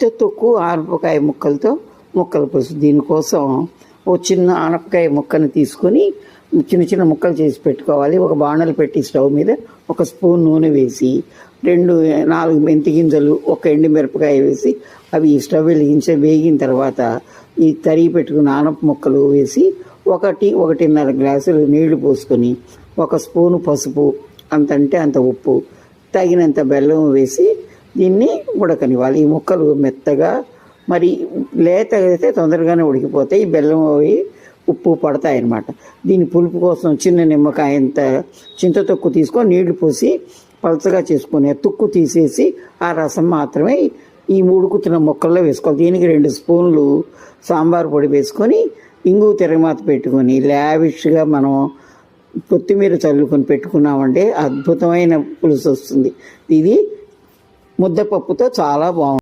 చింత తొక్కు ఆనపకాయ ముక్కలతో ముక్కల పులుసు. దీనికోసం ఓ చిన్న ఆనపకాయ ముక్కను తీసుకొని చిన్న చిన్న ముక్కలు చేసి పెట్టుకోవాలి. ఒక బాణలు పెట్టి స్టవ్ మీద ఒక స్పూన్ నూనె వేసి రెండు నాలుగు మెంతి గింజలు ఒక ఎండు మిరపకాయ వేసి అవి స్టవ్ వెలిగించి వేగిన తర్వాత ఈ తరిగి పెట్టుకున్న ఆనప ముక్కలు వేసి ఒకటి ఒకటిన్నర గ్లాసులు నీళ్ళు పోసుకొని ఒక స్పూను పసుపు అంతంటే అంత ఉప్పు తగినంత బెల్లం వేసి దీన్ని ఉడకనివ్వాలి. ఈ ముక్కలు మెత్తగా మరి లేత అయితే తొందరగానే ఉడికిపోతాయి. ఈ బెల్లం అవి ఉప్పు పడతాయి అన్నమాట దీని పులుపు కోసం చిన్న నిమ్మకాయ ఇంత చింత తొక్కు తీసుకొని నీళ్ళు పోసి పలచగా చేసుకొని తుక్కు తీసేసి ఆ రసం మాత్రమే ఈ ఉడుకుతున్న ముక్కల్లో వేసుకోవాలి. దీనికి రెండు స్పూన్లు సాంబార్ పొడి వేసుకొని ఇంగు తిరగమాత పెట్టుకొని లావిష్గా మనం కొత్తిమీర చల్లుకొని పెట్టుకున్నామంటే అద్భుతమైన పులుసు వస్తుంది ఇది ముద్దపప్పుతో చాలా బాగుంటుంది